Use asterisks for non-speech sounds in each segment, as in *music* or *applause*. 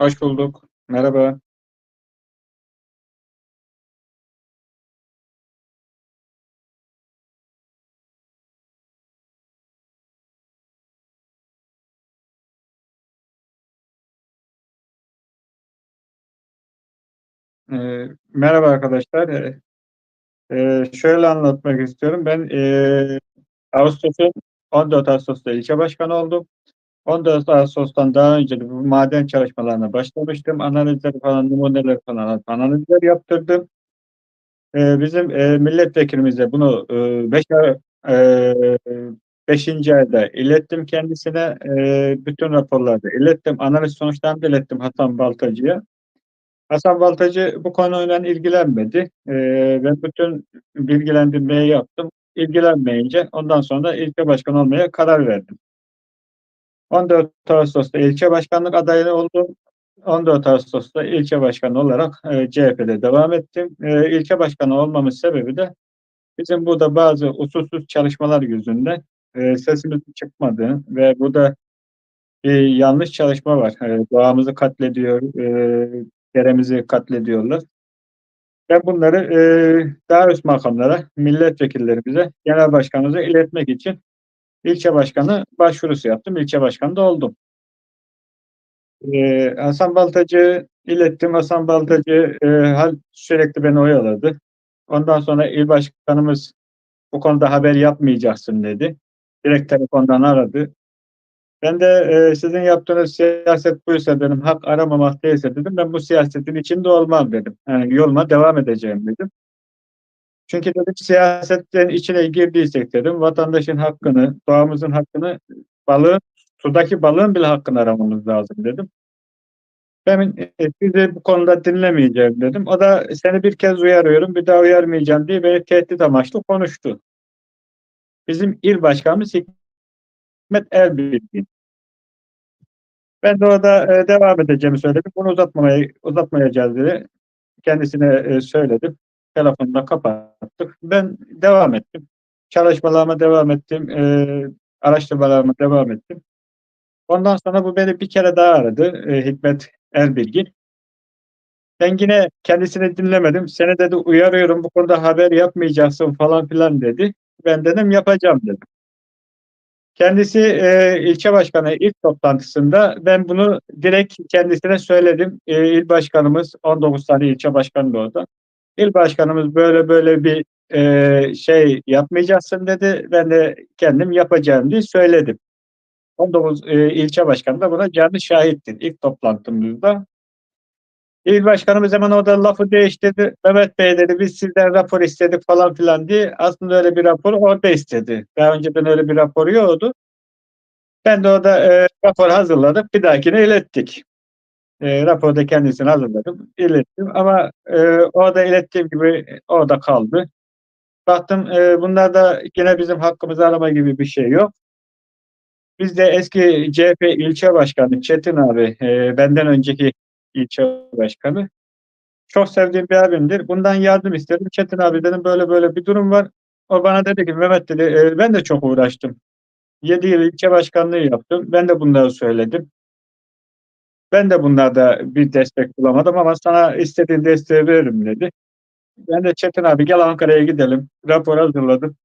Hoş bulduk. Merhaba. Eee, merhaba arkadaşlar. Eee, eee, şöyle anlatmak istiyorum. Ben, eee, Ağustos'un 14 Ağustos'ta ilçe başkanı oldum. 14 Ağustos'tan daha önce maden çalışmalarına başlamıştım. Analizleri falan, numuneleri falan analizler yaptırdım. Eee, bizim, eee, milletvekilimize bunu, ııı, 5 ay eee, 5'inci ayda ilettim kendisine. Eee, bütün raporları da ilettim. Analiz sonuçlarını da ilettim Hasan Baltacı'ya. Hasan Baltacı bu konuyla ilgilenmedi. Eee, ben bütün bilgilendirmeyi yaptım. İlgilenmeyince ondan sonra ilçe başkanı olmaya karar verdim. 14 Ağustos'ta ilçe başkanlık adayı oldum. 14 Ağustos'ta ilçe başkanı olarak, eee, CHP'de devam ettim. Eee, ilçe başkanı olmamın sebebi de bizim burada bazı usulsüz çalışmalar yüzünden, eee, sesimizin çıkmadığı ve burada bir yanlış çalışma var. Eee, doğamızı katlediyor, eee, deremizi katlediyorlar. Ben bunları, eee, daha üst makamlara, milletvekillerimize, genel başkanımıza iletmek için ilçe başkanı başvurusu yaptım. İlçe başkanı da oldum. Eee, Hasan Baltacı'ya ilettim. Hasan Baltacı, hal sürekli beni oyaladı. Ondan sonra il başkanımız "Bu konuda haber yapmayacaksın." dedi. Direkt telefondan aradı. Ben de, eee, "Sizin yaptığınız siyaset buysa, benim hak aramamak değilse" dedim, "Ben bu siyasetin içinde olmam." dedim. Yani yoluma devam edeceğim dedim. Çünkü dedim siyasetin içine girdiysek dedim, vatandaşın hakkını, doğamızın hakkını, balığın, sudaki balığın bile hakkını aramamız lazım dedim. Ben, eee, sizi bu konuda dinlemeyeceğim dedim. O da seni bir kez uyarıyorum, bir daha uyarmayacağım diye beni tehdit amaçlı konuştu. Bizim il başkanımız Hikmet Erbilgin. Ben de orada, eee, devam edeceğimi söyledim. Bunu uzatmamayı uzatmayacağız diye kendisine, eee, söyledim. Telefonu kapattık. Ben devam ettim. Çalışmalarıma devam ettim. Eee, araştırmalarıma devam ettim. Ondan sonra bu beni bir kere daha aradı, eee, Hikmet Erbilgin. Ben yine kendisini dinlemedim. "Seni" dedi, "uyarıyorum, bu konuda haber yapmayacaksın." falan filan dedi. Ben dedim, "Yapacağım." dedim. Kendisi, eee, ilçe başkanı ilk toplantısında ben bunu direkt kendisine söyledim. Eee, il başkanımız, 19 tane ilçe başkanı da orada. "İl başkanımız böyle böyle bir, eee, şey yapmayacaksın." dedi. Ben de kendim yapacağım diye söyledim. 19, eee, ilçe başkanı da buna canlı şahittir ilk toplantımızda. İl başkanımız hemen orada lafı değiştirdi. "Mehmet Bey" dedi, "Biz sizden rapor istedik." falan filan diye. Aslında öyle bir raporu orada istedi. Daha önceden öyle bir raporu yoktu. Ben de orada, eee, rapor hazırladım. Bir dahakine ilettik. Eee, raporu da kendisine hazırladım, ilettim ama, eee, orada ilettiğim gibi orada kaldı. Baktım, eee, bunlarda gene bizim hakkımızı arama gibi bir şey yok. Bizde eski CHP ilçe başkanı Çetin abi, eee, benden önceki ilçe başkanı, çok sevdiğim bir abimdir. Bundan yardım istedim. "Çetin abi" dedim, "Böyle böyle bir durum var." O bana dedi ki, "Mehmet" dedi, eee, "Ben de çok uğraştım. 7 yıl ilçe başkanlığı yaptım. Ben de bunları söyledim. Ben de bunlarda bir destek bulamadım ama sana istediğin desteği veririm." dedi. Ben de, "Çetin abi gel Ankara'ya gidelim." Rapor hazırladım.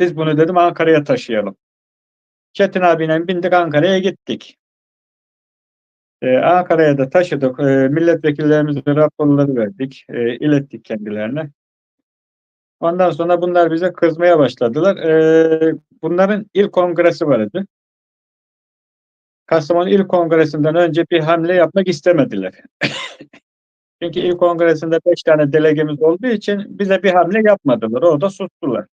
"Biz bunu" dedim, "Ankara'ya taşıyalım." Çetin abiyle bindik Ankara'ya gittik. Eee, Ankara'ya da taşıdık. Eee, milletvekillerimize raporları verdik, eee, ilettik kendilerine. Ondan sonra bunlar bize kızmaya başladılar. Eee, bunların il kongresi vardı. Kastamonu İl Kongresi'nden önce bir hamle yapmak istemediler. *laughs* Çünkü il kongresinde 5 tane delegemiz olduğu için bize bir hamle yapmadılar. Orada sustular.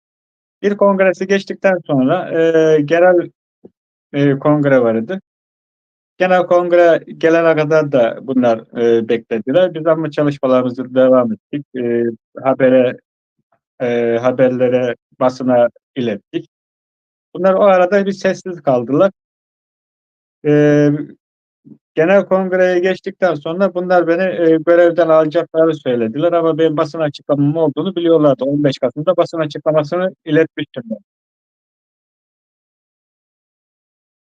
İl kongresi geçtikten sonra, eee, genel, eee, kongre vardı. Genel kongre gelene kadar da bunlar, eee, beklediler. Biz ama çalışmalarımıza devam ettik. Eee, habere eee, haberlere, basına ilettik. Bunlar o arada bir sessiz kaldılar. Eee, genel kongreye geçtikten sonra bunlar beni, eee, görevden alacaklarını söylediler ama benim basın açıklamam olduğunu biliyorlardı. 15 Kasım'da basın açıklamasını iletmiştim ben.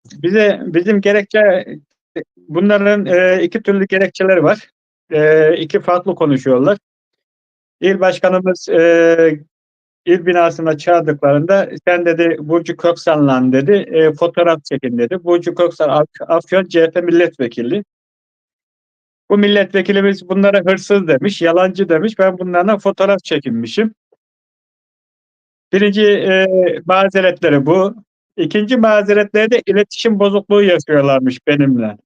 Bize bizim gerekçe bunların, eee, 2 türlü gerekçeleri var. Eee, 2 farklı konuşuyorlar. İl başkanımız, eee, il binasına çağırdıklarında "Sen" dedi, "Burcu Köksal'la" dedi, eee, "Fotoğraf çekin." dedi. Burcu Köksal Af Afyon CHP milletvekili. Bu milletvekilimiz bunlara hırsız demiş, yalancı demiş. Ben bunlarla fotoğraf çekinmişim. 1'inci, eee, mazeretleri bu. 2'nci mazeretleri de iletişim bozukluğu yaşıyorlarmış benimle.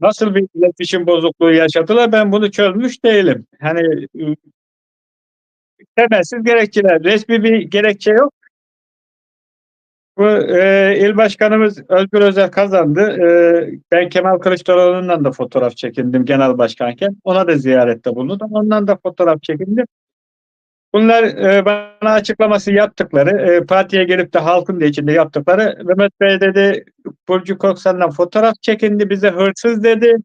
Nasıl bir iletişim bozukluğu yaşadılar, ben bunu çözmüş değilim. Hani, temelsiz gerekçeler. Resmî bir gerekçe yok. Bu, eee, il başkanımız Özgür Özel kazandı. Eee, ben Kemal Kılıçdaroğlu'nla da fotoğraf çekindim genel başkanken. Ona da ziyarette bulundum. Onunla da fotoğraf çekindim. Bunlar, eee, bana açıklaması yaptıkları, eee, partiye gelip de halkın da içinde yaptıkları, "Mehmet Bey" dedi, "Burcu Köksal'la fotoğraf çekindi, bize hırsız." dedi.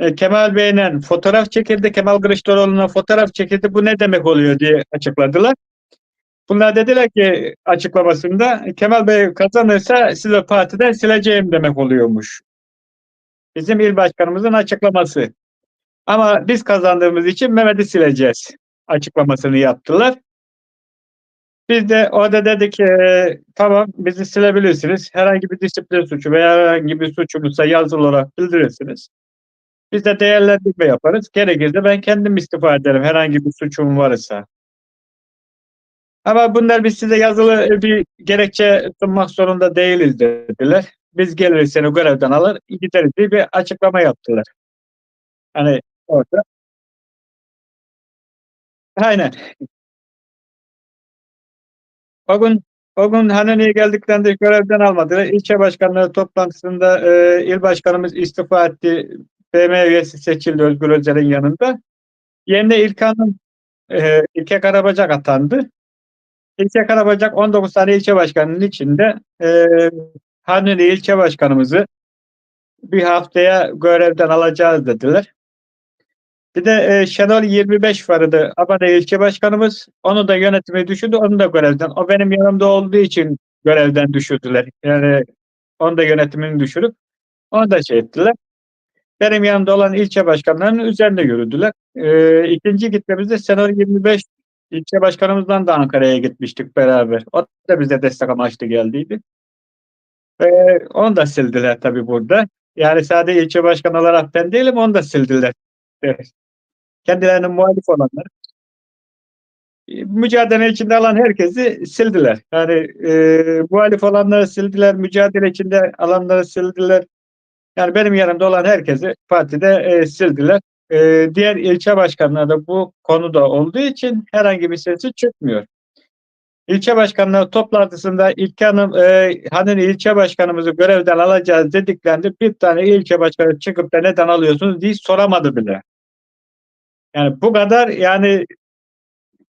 Eee, "Kemal Bey'le fotoğraf çekildi, Kemal Kılıçdaroğlu'na fotoğraf çekildi. Bu ne demek oluyor?" diye açıkladılar. Bunlar dediler ki açıklamasında, "Kemal Bey kazanırsa sizi partiden sileceğim." demek oluyormuş. Bizim il başkanımızın açıklaması. Ama biz kazandığımız için Mehmet'i sileceğiz açıklamasını yaptılar. Biz de orada dedik, eee, "Tamam, bizi silebilirsiniz. Herhangi bir disiplin suçu veya herhangi bir suçumuzsa yazılı olarak bildirirsiniz. Biz de değerlendirme yaparız. Gerekirse ben kendim istifa ederim herhangi bir suçum varsa." Ama bunlar, "Biz size yazılı bir gerekçe sunmak zorunda değiliz." dediler. "Biz geliriz, seni görevden alır gideriz." diye bir açıklama yaptılar. Hani orada Aynen. O gün o gün Hanani'ye geldiklerinde görevden almadılar. İlçe başkanları toplantısında, eee, il başkanımız istifa etti. BM üyesi seçildi Özgür Özel'in yanında. Yerine İlke Hanım, eee, İlke Karabacak atandı. İlke Karabacak 19 tane ilçe başkanının içinde, eee, Hanani ilçe başkanımızı "Bir haftaya görevden alacağız." dediler. Bir de, eee, Şenol 25 vardı Abada ilçe başkanımız. Onu da yönetimi düşürdü, onu da görevden O benim yanımda olduğu için görevden düşürdüler. Yani onun da yönetimini düşürüp onu da şey ettiler. Benim yanımda olan ilçe başkanlarının üzerine yürüdüler. Eee, 2'nci gitmemizde Şenol 25 ilçe başkanımızla da Ankara'ya gitmiştik beraber. O da bize destek amaçlı geldiydi. Eee, onu da sildiler tabii burada. Yani sadece ilçe başkanı olarak ben değilim, onu da sildiler. Evet. Kendilerine muhalif olanları İii, mücadele içinde alan herkesi sildiler. Yani, eee, muhalif olanları sildiler, mücadele içinde alanları sildiler. Yani benim yanımda olan herkesi partide, eee, sildiler. Eee, diğer ilçe başkanları da bu konuda olduğu için herhangi bir sesi çıkmıyor. İlçe başkanları toplantısında İlke Hanım, eee, "Hanani ilçe başkanımızı görevden alacağız." dediklerinde bir tane ilçe başkanı çıkıp da "Neden alıyorsunuz?" diye soramadı bile. Yani bu kadar, yani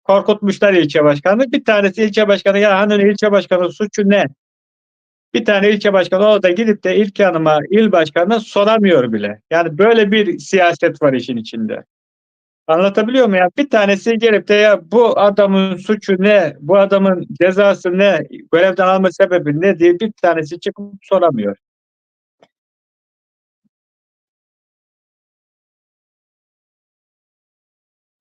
korkutmuşlar ilçe başkanını. Bir tanesi ilçe başkanı, "Ya Hanani ilçe başkanının suçu ne?" Bir tane ilçe başkanı orada gidip de İlke Hanım'a, il başkanına soramıyor bile. Yani böyle bir siyaset var işin içinde. Anlatabiliyor muyum? Ya bir tanesi gelip de "Ya bu adamın suçu ne? Bu adamın cezası ne? Görevden alma sebebi ne?" diye bir tanesi çıkıp soramıyor.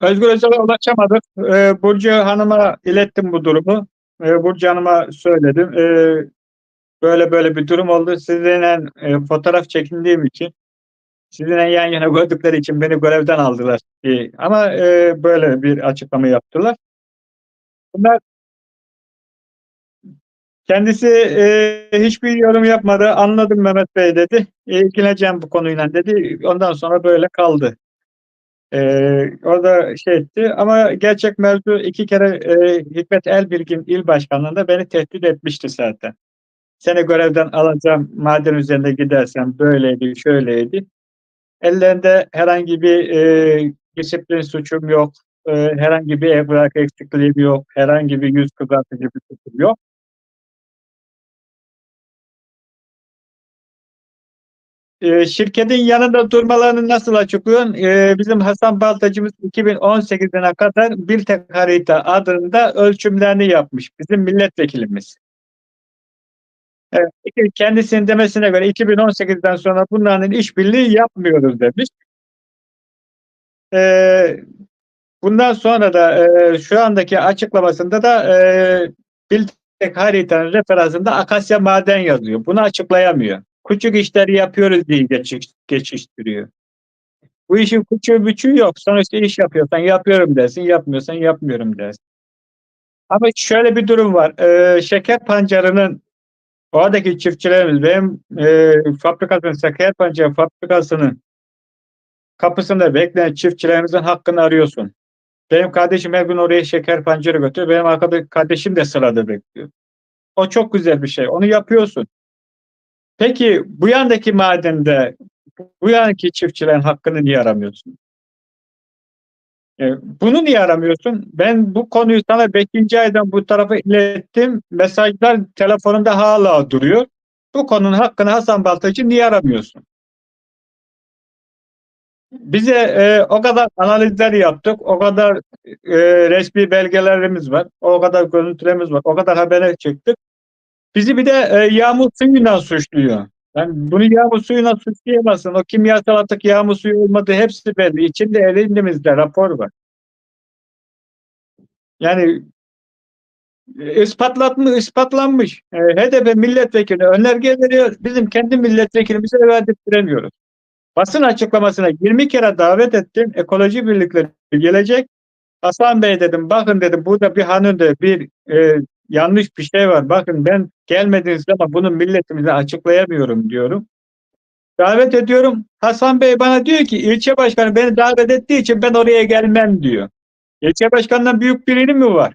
Özgür Özel'e ulaşamadık. Eee, Burcu Hanım'a ilettim bu durumu. Eee, Burcu Hanım'a söyledim. "Böyle böyle bir durum oldu. Sizinle, eee, fotoğraf çekindiğim için, sizinle yan yana *laughs* gördükleri için beni görevden aldılar." diye ama, eee, böyle bir açıklama yaptılar. Bunlar Kendisi, eee, hiçbir yorum yapmadı. "Anladım Mehmet Bey." dedi. "İlgileneceğim bu konuyla." dedi. Ondan sonra böyle kaldı. Eee, o da şey etti ama gerçek mevzu 2 kere, eee, Hikmet Elbilgin il başkanlığında beni tehdit etmişti zaten. "Seni görevden alacağım, maden üzerinde gidersen." böyleydi, şöyleydi. Ellerinde herhangi bir, eee, disiplin suçum yok. Eee, herhangi bir evrak eksikliğim yok. Herhangi bir yüz kızartıcı bir suçum yok. Eee, şirketin yanında durmalarını nasıl açıklıyorsun? Eee, bizim Hasan Baltacımız 2018'ine kadar "Biltek Harita" adında ölçümlerini yapmış bizim milletvekilimiz. Evet, kendisinin demesine göre 2018'den sonra bunların işbirliği yapmıyoruz demiş. Eee, bundan sonra da, eee, şu andaki açıklamasında da, eee, Biltek haritanın referansında Akasya Maden yazıyor. Bunu açıklayamıyor. Küçük işleri yapıyoruz diye geçiş geçiştiriyor. Bu işin küçüğü büçüğü yok. Sonuçta iş yapıyorsan yapıyorum dersin, yapmıyorsan yapmıyorum dersin. Ama şöyle bir durum var. Eee, şeker pancarının oradaki çiftçilerimiz benim, eee, fabrikasının şeker pancarı fabrikasının kapısında bekleyen çiftçilerimizin hakkını arıyorsun. Benim kardeşim her gün oraya şeker pancarı götürüyor. Benim arkada kardeşim de sırada bekliyor. O çok güzel bir şey. Onu yapıyorsun. Peki bu yandaki madende bu yandaki çiftçilerin hakkını niye aramıyorsun? Eee, bunu niye aramıyorsun? Ben bu konuyu sana 5. aydan bu tarafa ilettim. Mesajlar telefonumda hâlâ duruyor. Bu konunun hakkını Hasan Baltacı niye aramıyorsun? Bize, eee, o kadar analizler yaptık. O kadar, eee, resmî belgelerimiz var. O kadar görüntülerimiz var. O kadar habere çıktık. Bizi bir de, eee, yağmur suyuyla suçluyor. Yani bunu yağmur suyuyla suçlayamazsın. O kimyasal atık yağmur suyu olmadığı hepsi belli. İçinde elimizde rapor var. Yani ispatlatmış ispatlanmış. Eee, HDP milletvekiline önerge veriyor. Bizim kendi milletvekilimize verdirttiremiyoruz. Basın açıklamasına 20 kere davet ettim. Ekoloji birlikleri gelecek. Hasan Bey dedim, bakın dedim burada bir hanede bir, eee, yanlış bir şey var. Bakın ben gelmediğiniz zaman bunu milletimize açıklayamıyorum diyorum. Davet ediyorum. Hasan Bey bana diyor ki ilçe başkanı beni davet ettiği için ben oraya gelmem diyor. İlçe başkanından büyük birinin mi var?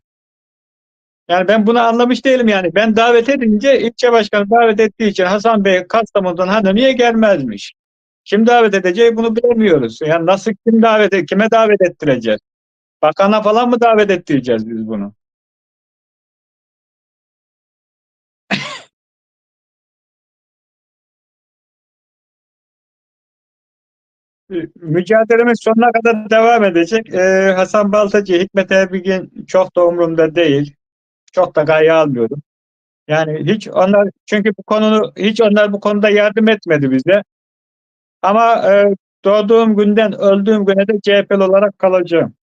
Yani ben bunu anlamış değilim yani. Ben davet edince ilçe başkanı davet ettiği için Hasan Bey Kastamonu'dan Hanoni'ye gelmezmiş. Kim davet edeceği bunu bilemiyoruz. Yani nasıl kim davet kime davet ettireceğiz? Bakana falan mı davet ettireceğiz biz bunu? Mücadelemiz sonuna kadar devam edecek. Eee, Hasan Baltacı, Hikmet Erbilgin çok da umurumda değil. Çok da gaye almıyorum. Yani hiç onlar çünkü bu konunu hiç onlar bu konuda yardım etmedi bize. Ama, eee, doğduğum günden öldüğüm güne de CHP'li olarak kalacağım.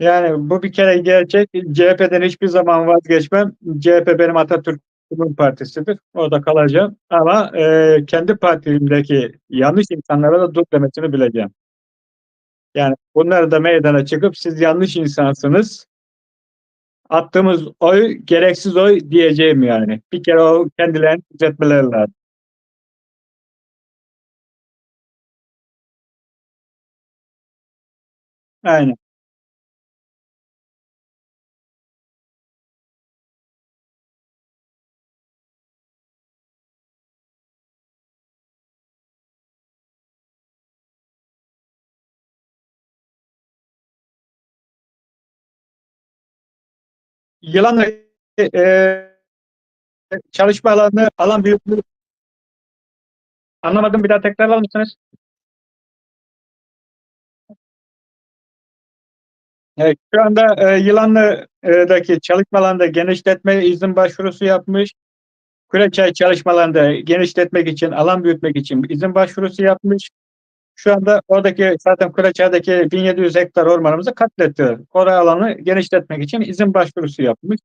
Yani bu bir kere gerçek. CHP'den hiçbir zaman vazgeçmem. CHP benim Atatürk'ümün partisidir. Orada kalacağım ama, eee, kendi partimdeki yanlış insanlara da dur demesini bileceğim. Yani bunlar da meydana çıkıp siz yanlış insansınız. Attığımız oy gereksiz oy diyeceğim yani. Bir kere o kendilerini düzeltmeleri lazım. Aynen. Yılan, eee, çalışma alanı alan büyüklüğü Anlamadım. Bir daha tekrarlar mısınız? Evet, şu anda, eee, Yılanlı'daki çalışma alanında genişletme izin başvurusu yapmış. Küreçay çalışmalarında genişletmek için, alan büyütmek için izin başvurusu yapmış. Şu anda oradaki zaten Küreçay'daki 1700 hektar ormanımızı katlettiler. Oraya alanı genişletmek için izin başvurusu yapmış.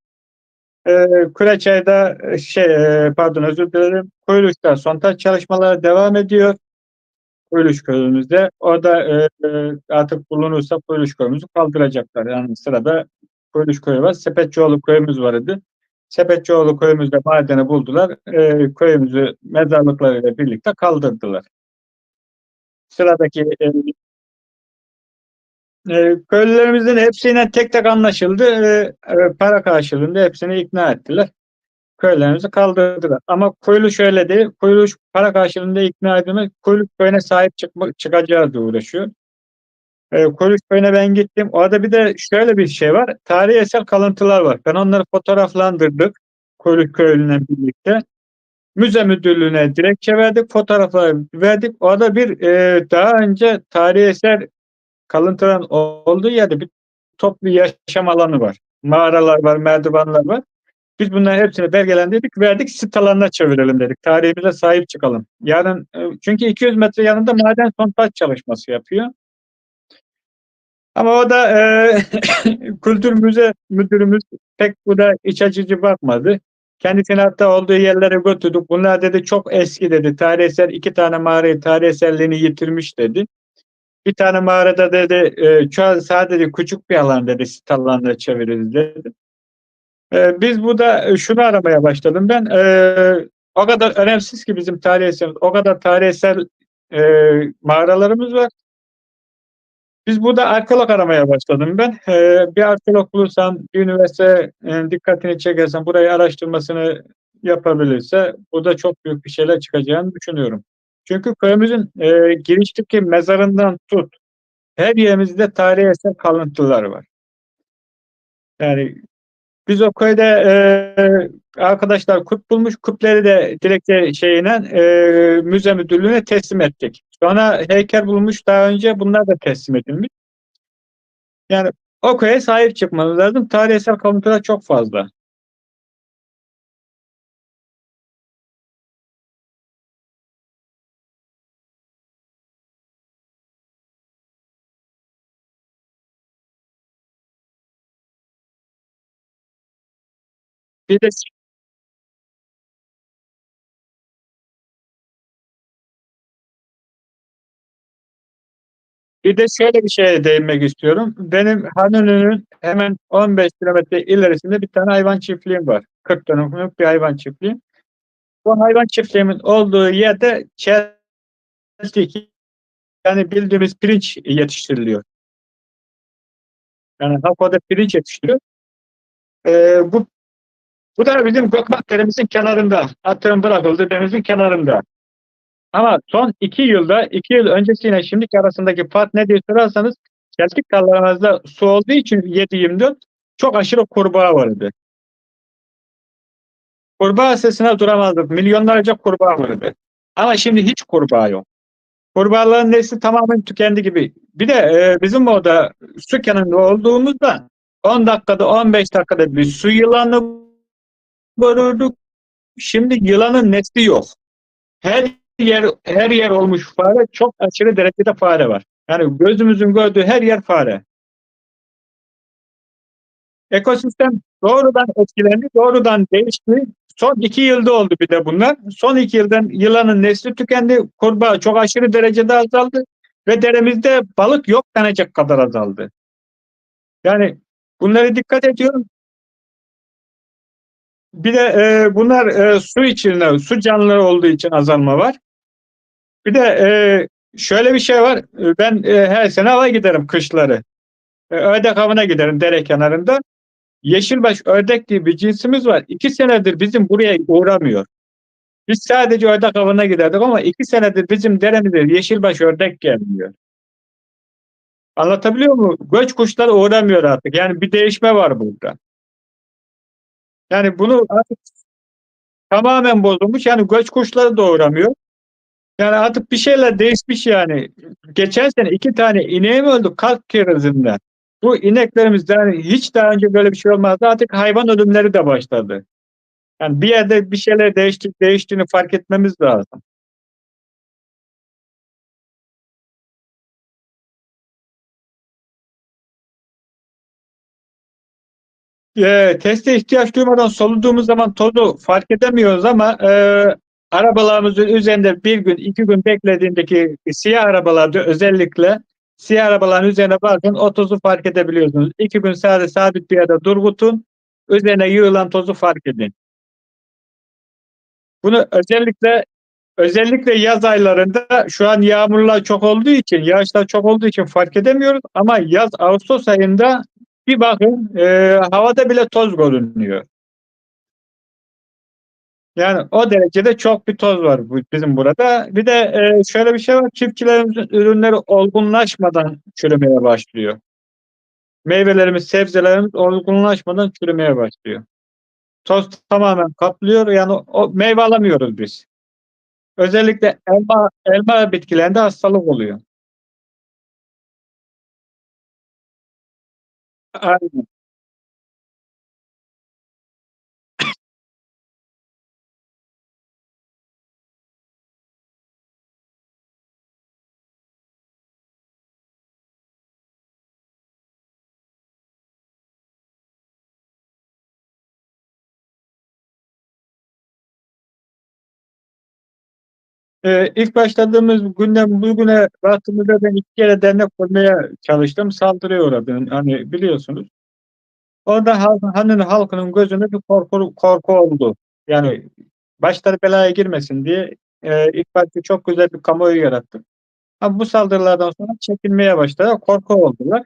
Eee, Küreçay'da, şey, eee, pardon özür dilerim. Kuyuluş'ta sondaj çalışmaları devam ediyor. Kuyuluş köyümüzde. Orada, eee, artık bulunursa Kuyuluş köyümüzü kaldıracaklar. Yani sırada Kuyuluş köyü var. Sepetçioğlu köyümüz var idi. Sepetçioğlu köyümüzde madeni buldular. Eee, köyümüzü mezarlıklarıyla birlikte kaldırdılar. Sıradaki, eee Eee, köylülerimizin hepsiyle tek tek anlaşıldı. Eee, eee, para karşılığında hepsini ikna ettiler. Köylerimizi kaldırdılar. Ama Kuyuluş öyle değil. Kuyuluş para karşılığında ikna edilmez. Kuyuluş köyüne sahip çıkma çıkacağız diye uğraşıyor. Eee, Kuyuluş köyüne ben gittim. Orada bir de şöyle bir şey var. Tarihi eser kalıntılar var. Ben onları fotoğraflandırdık. Kuyuluş köyüyle birlikte. Müze müdürlüğüne dilekçe verdik. Fotoğrafları verdik. Orada bir, eee, daha önce tarihi eser kalıntıların olduğu yerde bir toplu yaşam alanı var. Mağaralar var, merdivenler var. Biz bunların hepsini belgelendirdik, verdik, sit alanına çevirelim dedik. Tarihimize sahip çıkalım. Yarın e, çünkü 200 metre yanında maden sondaj çalışması yapıyor. Ama o da e, *coughs* kültür müze müdürümüz pek bu da iç açıcı bakmadı. Kendisini hatta olduğu yerlere götürdük. Bunlar dedi çok eski dedi. Tarihsel iki tane mağarayı tarihselliğini yitirmiş dedi. Bir tane mağarada dedi e, şu an sadece küçük bir alan dedi sit alanına çeviririz dedi. E, biz burada şunu aramaya başladım ben. E, o kadar önemsiz ki bizim tarihsel, o kadar tarihsel e, mağaralarımız var. Biz burada arkeolog aramaya başladım ben. Ee, bir arkeolog bulursam, bir üniversite e, dikkatini çekersem, burayı araştırmasını yapabilirse bu da çok büyük bir şeyler çıkacağını düşünüyorum. Çünkü köyümüzün e, girişteki mezarından tut, her yerimizde tarihi eser kalıntılar var. Yani biz o köyde e, arkadaşlar kup bulmuş, kupleri de dilekçe şeyine e, müze müdürlüğüne teslim ettik. Sonra heykel bulmuş daha önce bunlar da teslim edilmiş. Yani o köye sahip çıkmanız lazım. Tarihsel kalıntılar çok fazla. Bir de Bir de şöyle bir şeye değinmek istiyorum. Benim Hanönü'nün hemen 15 kilometre ilerisinde bir tane hayvan çiftliğim var. 40 dönümlük bir hayvan çiftliğim. Bu hayvan çiftliğimin olduğu yerde çeltik yani bildiğimiz pirinç yetiştiriliyor. Yani halk orada pirinç yetiştiriyor. Ee, bu bu da bizim Gökbak derimizin kenarında. Atığın bırakıldığı denizin kenarında. Ama son iki yılda, iki yıl öncesiyle şimdiki arasındaki fark ne diye sorarsanız Celtik tarlalarımızda su olduğu için 7-24 çok aşırı kurbağa vardı. Kurbağa sesine duramazdık. Milyonlarca kurbağa vardı. Ama şimdi hiç kurbağa yok. Kurbağaların nesli tamamen tükendi gibi. Bir de e, bizim orada su kenarında olduğumuzda 10 dakikada 15 dakikada bir su yılanı görürdük. Şimdi yılanın nesli yok. Her yer her yer olmuş fare. Çok aşırı derecede fare var. Yani gözümüzün gördüğü her yer fare. Ekosistem doğrudan etkilendi, doğrudan değişti. Son iki yılda oldu bir de bunlar. Son iki yıldan yılanın nesli tükendi. Kurbağa çok aşırı derecede azaldı. Ve deremizde balık yok denecek kadar azaldı. Yani bunlara dikkat ediyorum. Bir de e, bunlar e, su içinde, su canlıları olduğu için azalma var. Bir de e, şöyle bir şey var. Ben e, her sene hava giderim kışları. E, ördek avına giderim dere kenarında. Yeşilbaş ördek diye bir cinsimiz var. İki senedir bizim buraya uğramıyor. Biz sadece ördek avına giderdik ama iki senedir bizim deremize yeşilbaş ördek gelmiyor. Anlatabiliyor muyum? Göç kuşları uğramıyor artık. Yani bir değişme var burada. Yani bunu artık tamamen bozulmuş. Yani göç kuşları da uğramıyor. Yani artık bir şeyler değişmiş yani. Geçen sene iki tane ineğim öldü kalp krizinden. Bu ineklerimizden hiç daha önce böyle bir şey olmazdı. Artık hayvan ölümleri de başladı. Yani bir yerde bir şeyler değişti, değiştiğini fark etmemiz lazım. E, teste ihtiyaç duymadan soluduğumuz zaman tozu fark edemiyoruz ama e, arabalarımızın üzerinde bir gün, iki gün beklediğindeki siyah arabalarda özellikle siyah arabaların üzerine bakın o tozu fark edebiliyorsunuz. İki gün sadece sabit bir yerde durgutun, üzerine yığılan tozu fark edin. Bunu özellikle özellikle yaz aylarında şu an yağmurlar çok olduğu için, yağışlar çok olduğu için fark edemiyoruz ama yaz Ağustos ayında bir bakın e, havada bile toz görünüyor. Yani o derecede çok bir toz var bizim burada. Bir de e, şöyle bir şey var. Çiftçilerimizin ürünleri olgunlaşmadan çürümeye başlıyor. Meyvelerimiz, sebzelerimiz olgunlaşmadan çürümeye başlıyor. Toz tamamen kaplıyor. Yani o meyve alamıyoruz biz. Özellikle elma, elma bitkilerinde hastalık oluyor. Aynen. Eee, ilk başladığımız günden bugüne baktığımızda ben 2 kere dernek kurmaya çalıştım. Saldırıya uğradım, hani, biliyorsunuz. Orada halk halkının gözünde bir korku korku oldu. Yani başları belaya girmesin diye, eee, ilk başta çok güzel bir kamuoyu yarattık. Ama bu saldırılardan sonra çekinmeye başladılar, korku oldular.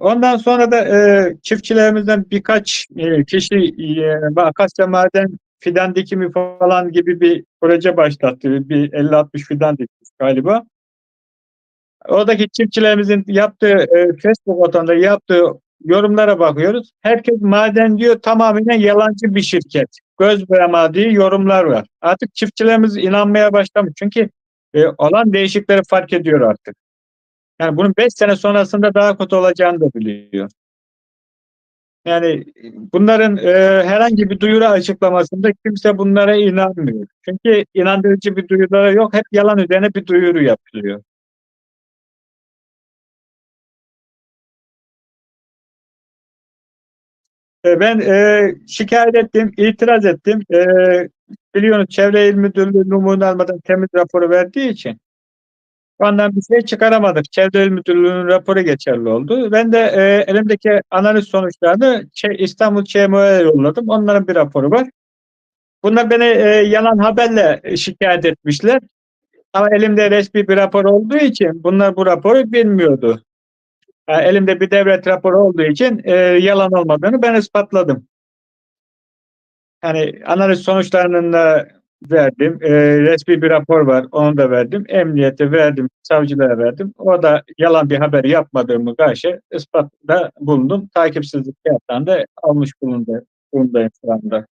Ondan sonra da, eee, çiftçilerimizden birkaç, eee, kişi, eee, akasya maden fidan dikimi falan gibi bir proje başlattı. Bir 50-60 fidan dikmiş galiba. Oradaki çiftçilerimizin yaptığı, eee, Facebook ortamında yaptığı yorumlara bakıyoruz. Herkes maden diyor, tamamıyla yalancı bir şirket. Göz boyama yorumlar var. Artık çiftçilerimiz inanmaya başlamış. Çünkü, eee, olan değişiklikleri fark ediyor artık. Yani bunun 5 sene sonrasında daha kötü olacağını da biliyor. Yani, bunların, eee, herhangi bir duyuru açıklamasında kimse bunlara inanmıyor. Çünkü inandırıcı bir duyuruları yok. Hep yalan üzerine bir duyuru yapılıyor. Eee, ben, eee, şikâyet ettim, itiraz ettim. Eee, biliyorsunuz Çevre İl Müdürlüğü numune almadan temiz raporu verdiği için ondan bir şey çıkaramadık. Çevre İl Müdürlüğü'nün raporu geçerli oldu. Ben de, eee, elimdeki analiz sonuçlarını şey İstanbul ÇMO'ya yolladım. Onların bir raporu var. Bunlar beni, eee, yalan haberle, eee, şikâyet etmişler. Ama elimde resmî bir rapor olduğu için bunlar bu raporu bilmiyordu. Eee, elimde bir devlet raporu olduğu için, eee, yalan olmadığını ben ispatladım. Hani, analiz sonuçlarını da verdim. Eee, resmî bir rapor var, onu da verdim. Emniyete verdim, savcılığa verdim. Orada yalan bir haber yapmadığımı karşı ispatta bulundum. Takipsizlik kâğıtlarını da almış bulundu bulunmaktayım şu anda.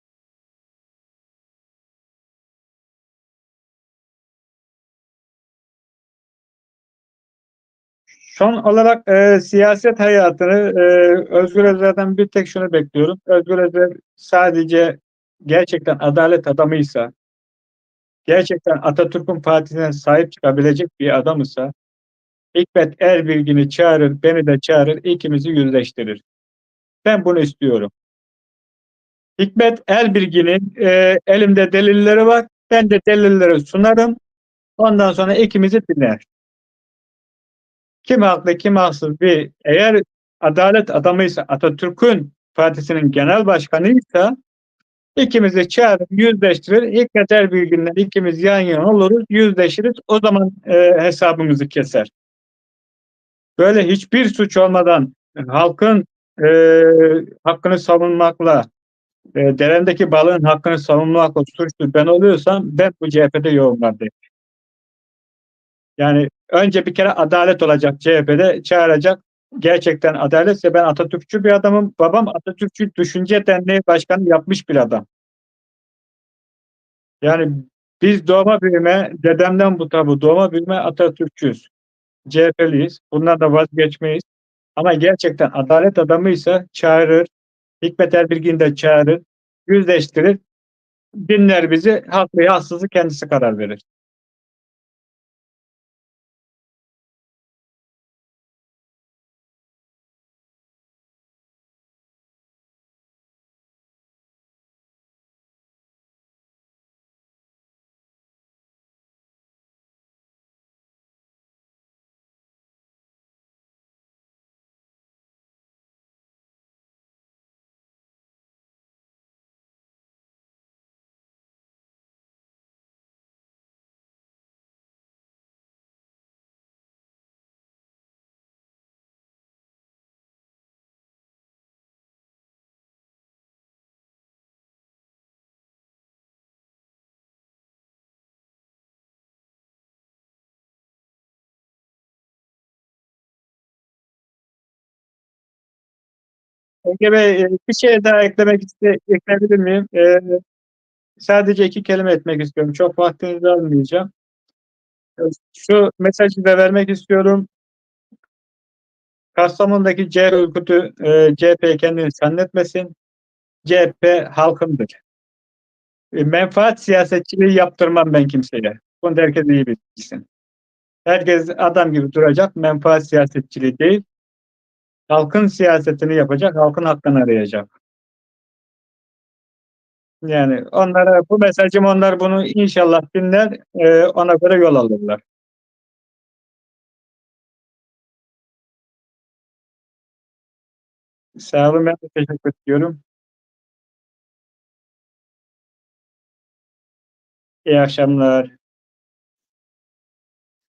Son olarak, eee, siyaset hayatını, eee, Özgür Özel'den bir tek şunu bekliyorum. Özgür Özel sadece gerçekten adalet adamıysa gerçekten Atatürk'ün partisine sahip çıkabilecek bir adam ise Hikmet Erbilgin'i çağırır, beni de çağırır, ikimizi yüzleştirir. Ben bunu istiyorum. Hikmet Erbilgin'in, eee, elimde delilleri var. Ben de delilleri sunarım. Ondan sonra ikimizi dinler. Kim haklı, kim haksız bir eğer adalet adamıysa, Atatürk'ün partisinin genel başkanıysa ikimizi çağırır, yüzleştirir. Hikmet Erbilgin'le ikimiz yan yana oluruz, yüzleşiriz. O zaman, eee, hesabımızı keser. Böyle hiçbir suç olmadan halkın, eee, hakkını savunmakla, eee, derendeki balığın hakkını savunmakla suçlu ben oluyorsam ben bu CHP'de yoğum Yani önce bir kere adalet olacak CHP'de, çağıracak. Gerçekten adaletse ben Atatürkçü bir adamım. Babam Atatürkçü Düşünce Derneği başkanı yapmış bir adam. Yani biz doğma büyüme, dedemden bu tabu doğma büyüme Atatürkçüyüz. CHP'liyiz. Bundan da vazgeçmeyiz. Ama gerçekten adalet adamıysa çağırır, Hikmet Erbilgin'i de çağırır, yüzleştirir, dinler bizi, haklı haksızı kendisi karar verir. Ege Bey, eee, bir şey daha eklemek iste ekleyebilir miyim? Eee, sadece 2 kelime etmek istiyorum. Çok vaktinizi almayacağım. Eee, şu mesajı da vermek istiyorum. Kastamonu'daki C örgütü, eee, CHP'ye kendini zannetmesin. CHP halkındır. Eee, menfaat siyasetçiliği yaptırmam ben kimseye. Bunu herkes iyi bilsin. Herkes adam gibi duracak, menfaat siyasetçiliği değil. Halkın siyasetini yapacak, halkın hakkını arayacak. Yani onlara bu mesajım onlar bunu inşallah dinler, eee, ona göre yol alırlar. Sağ olun, ben de teşekkür ediyorum. İyi akşamlar.